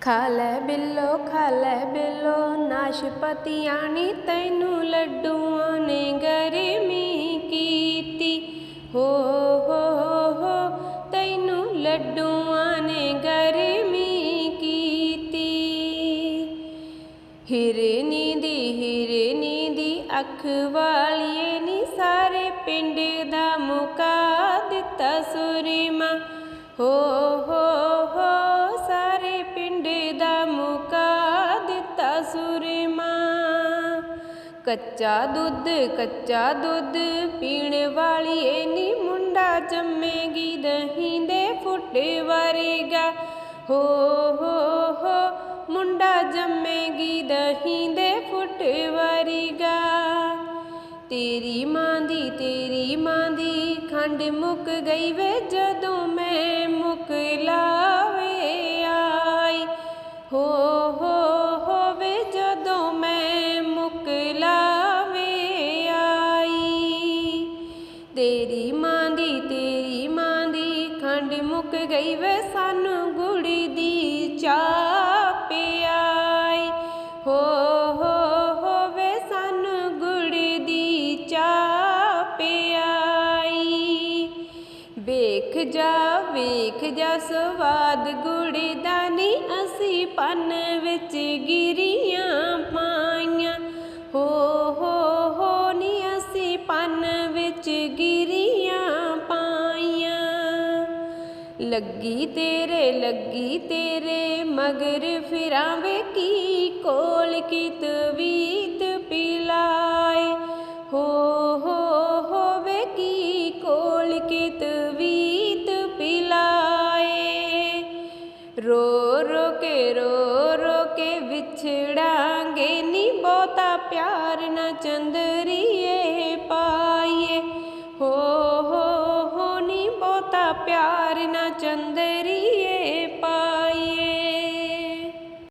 ਖਾ ਲੈ ਬਿੱਲੋ ਖਾ ਲੈ ਬਿੱਲੋ, ਨਾਸ਼ਪਤੀਆਂ ਨੀ ਤੈਨੂੰ ਲੱਡੂਆਂ ਨੇ ਗਰਮੀ ਕੀਤੀ। ਹੋ ਹੋ ਹੋ, ਤੈਨੂੰ ਲੱਡੂਆਂ ਨੇ ਗਰਮੀ ਕੀਤੀ। ਹਿਰਨੀ ਦੀ ਹਿਰਨੀ ਦੀ ਅੱਖ ਵਾਲੀਏ ਨੀ ਸਾਰੇ ਪਿੰਡ ਦਾ ਮੁਕਾ ਦਿੱਤਾ ਸੁਰਮਾ। ਹੋ ਹੋ ਕੱਚਾ ਦੁੱਧ ਕੱਚਾ ਦੁੱਧ ਪੀਣ ਵਾਲੀ ਏਨੀ ਮੁੰਡਾ ਜੰਮੇਗੀ ਦਹੀਂ ਦੇ ਫੁੱਟ ਵਰਗਾ। ਹੋ ਹੋ ਹੋ, ਮੁੰਡਾ ਜੰਮੇਗੀ ਦਹੀਂ ਦੇ ਫੁੱਟ ਵਰਗਾ। ਤੇਰੀ ਮਾਂ ਦੀ, ਤੇਰੀ ਮਾਂ ਦੀ ਖੰਡ ਮੁੱਕ ਗਈ ਵੇ ਜਦੋਂ ਮੈਂ ਮੁੱਕ ਲਾਵੇ। ਤੇਰੀ ਮਾਂ ਦੀ, ਤੇਰੀ ਮਾਂ ਦੀ ਖੰਡ ਮੁੱਕ ਗਈ ਵੇ ਸਾਨੂੰ ਗੁੜ ਦੀ ਚਾਹ ਪਿਆਈ। ਹੋ ਹੋ ਹੋਵੇ ਸਾਨੂੰ ਗੁੜ ਦੀ ਚਾਹ ਪਿਆਈ। ਵੇਖ ਜਾ ਵੇਖ ਜਾ ਸਵਾਦ ਗੁੜ ਦਾ ਨੀ ਅਸੀਂ ਪੰਨ ਵਿੱਚ ਗਿਰੀਆਂ। ਲੱਗੀ ਤੇਰੇ ਲੱਗੀ ਤੇਰੇ ਮਗਰ ਫਿਰਾਂ ਵੇ ਕੀ ਕੋਲ ਕੀ ਤਵੀਤ ਪਿਲਾਏ। ਹੋ ਹੋ, ਹੋਵੇ ਕੀ ਕੋਲ ਕੀ ਤਵੀਤ ਪਿਲਾਏ। ਰੋ ਰੋ ਕੇ, ਰੋ ਰੋ ਕੇ ਵਿਛੜਾਂਗੇ ਨੀ ਬਹੁਤਾ ਪਿਆਰ ਨਾ ਚੰਦਰੀਏ। ਹੋ